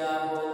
হারিয়ে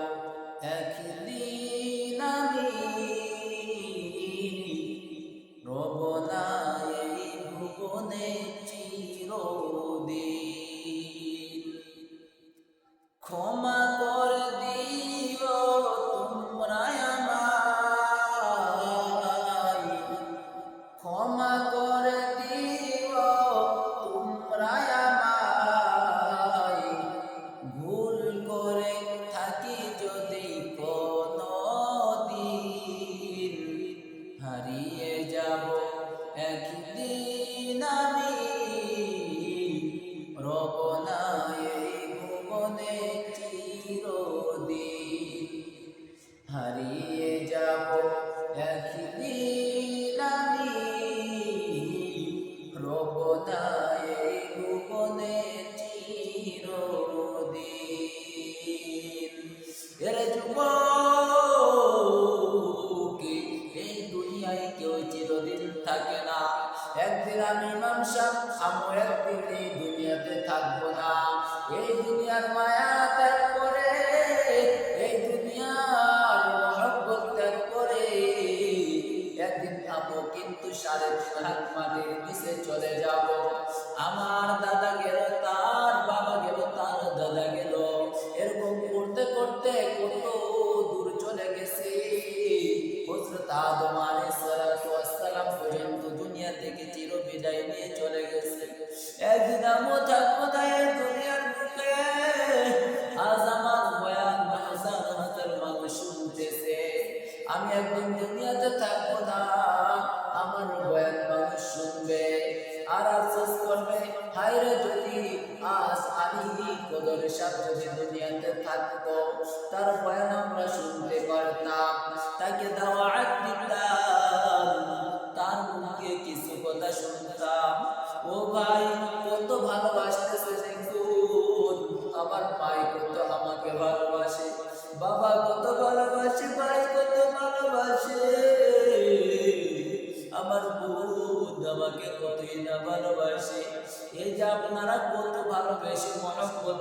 হারিয়ে যাব। একদিন আমি রব ভুবনে চিরদিন। হারিয়ে যাব। একদিন আমি রব ভুবনে চিরদিন। এর যুবকে আমি একদিন এই দুনিয়াতে থাকব না। এই দুনিয়ার মায়া কদরের যদি দুনিয়াতে থাকতো তার বয়ান আমরা শুনতে পারতাম। তাকে দাওয়াত দিতাম, তার মুখে কিছু কথা শুনতাম। ও ভাই, কত ভালোবাসতেছে দেখুন, আমার ভাই কত আমাকে ভালোবাসে। বাবা কত ভালোবাসে, ভাই কত ভালোবাসে। আমার বোন আমাকে কতই না ভালোবাসে। এই যে আপনারা কত ভালোবেসে মহব্বত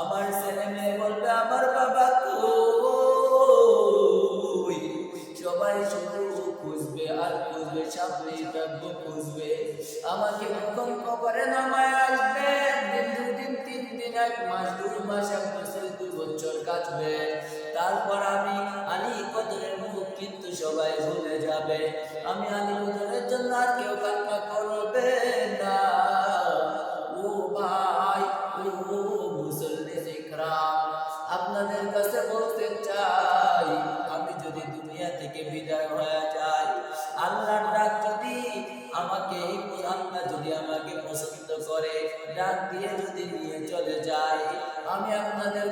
আমার ছেলে মেয়ে বলবে, আমার বাবা কই? সবাই শুধু খুঁজবে, আর খুঁজবে সামনে থাকব, খুঁজবে। আমাকে কখন কবরে নামায় আসবে? দিন দুদিন, তিন দিন, এক মাস, দুই মাস, এক বছর দুই বছর কাটবে। তারপর আমি আলী কদরের মুখ কিন্তু সবাই ভুলে যাবে। আমি আলী কদরের জন্য আর কেউ কান্না করবে কাছে বলতে চাই, আমি যদি দুনিয়া থেকে বিদায় হয়ে যাই, আল্লাহর ডাক যদি আমাকে, আল্লাহ যদি আমাকে পছন্দ করে, ডাক দিয়ে যদি নিয়ে চলে যায়, আমি আপনাদের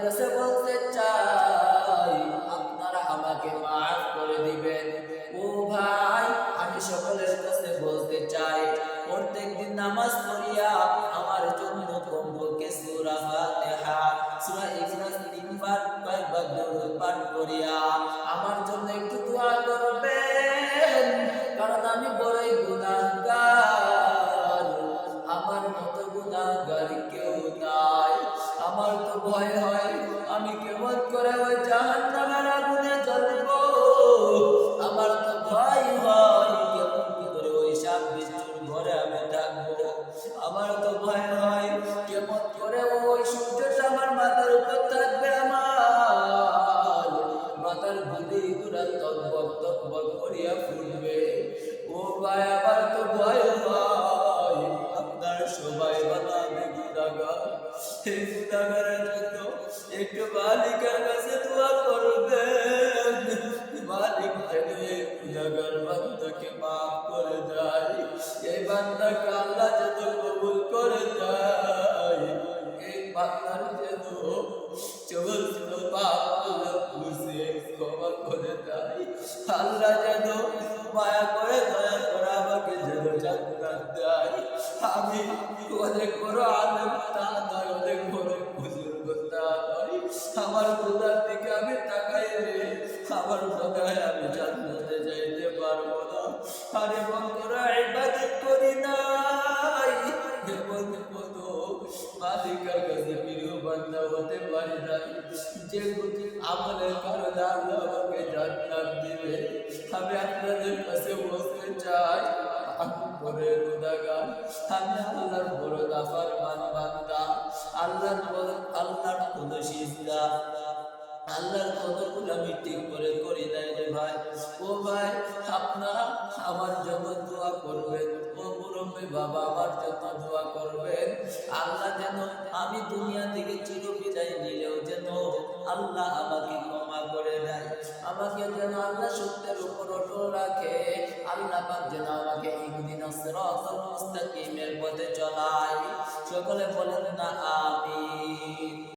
ও ভাই আমার তো ভয় হয় আপনার সবাই বানাবে গুণাগার এই গুণাগারের জন্য একটু বালিকার কাছে দোয়া আল্লাহ যেন মায়া করে, দয়া করে আমাকে যেন জান্নাত দেয়। আমি অনেক বড় আলেম, তা নয়, অনেক বড় বুজুর্গ, তা আমার খোদার দিকে আমি তাকাইলে, আমার খোদায় আমি জান্নাতে যাইতে পারব না। আরে হতে পারি নাই যে আমলের কারণে আল্লাহ আমাকে জান্নাত দিবে। আমি আপনাদের কাছে বলতে চাই ভাই, আপনারা আমার জন্য দোয়া করবেন। ও মুরব্বী বাবা আমার জন্য দোয়া করবেন। আল্লাহ যেন আমি দুনিয়া থেকে চির বিদায় নিলেও যেন আল্লাহ আমাকে ক্ষমা করে দেয়। আমাকে যেন আল্লাহ সত্যের উপর অটল রাখে। আল্লাহ পাক যেন আমাকে ইহদিনাস সিরাতাল মুস্তাকিমের পথে চলায়। সকলে বলেন না, আমিন।